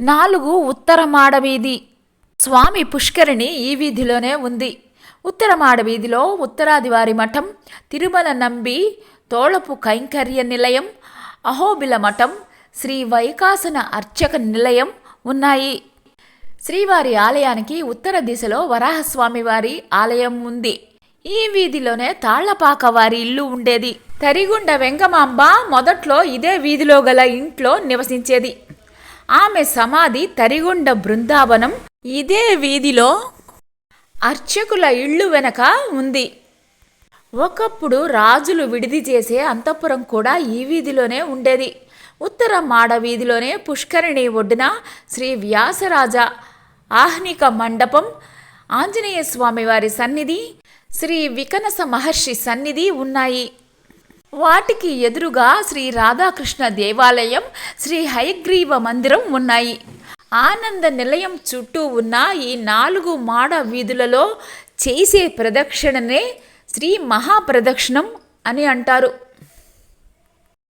నాలుగు ఉత్తర మాడవీధి స్వామి పుష్కరిణి ఈ వీధిలోనే ఉంది. ఉత్తర మాడవీధిలో ఉత్తరాదివారి మఠం తిరుమల నంబి తోళపు కైంకర్య నిలయం అహోబిల మఠం శ్రీ వైకాసన అర్చక నిలయం ఉన్నాయి. శ్రీవారి ఆలయానికి ఉత్తర దిశలో వరాహస్వామి వారి ఆలయం ఉంది. ఈ వీధిలోనే తాళ్ళపాక వారి ఇల్లు ఉండేది. తరిగుండ వెంగమాంబ మొదట్లో ఇదే వీధిలో గల ఇంట్లో నివసించేది. ఆమె సమాధి తరిగుండ బృందావనం ఇదే వీధిలో అర్చకుల ఇళ్ళు వెనక ఉంది. ఒకప్పుడు రాజులు విడిది చేసే అంతఃపురం కూడా ఈ వీధిలోనే ఉండేది. ఉత్తర మాడ వీధిలోనే పుష్కరిణి ఒడ్డున శ్రీ వ్యాసరాజ ఆహ్నిక మండపం ఆంజనేయ స్వామివారి సన్నిధి శ్రీ వికనస మహర్షి సన్నిధి ఉన్నాయి. వాటికి ఎదురుగా శ్రీ రాధాకృష్ణ దేవాలయం శ్రీ హయగ్రీవ మందిరం ఉన్నాయి. ఆనంద నిలయం చుట్టూ ఉన్న ఈ నాలుగు మాడ వీధులలో చేసే ప్రదక్షిణనే శ్రీ మహాప్రదక్షిణం అని అంటారు.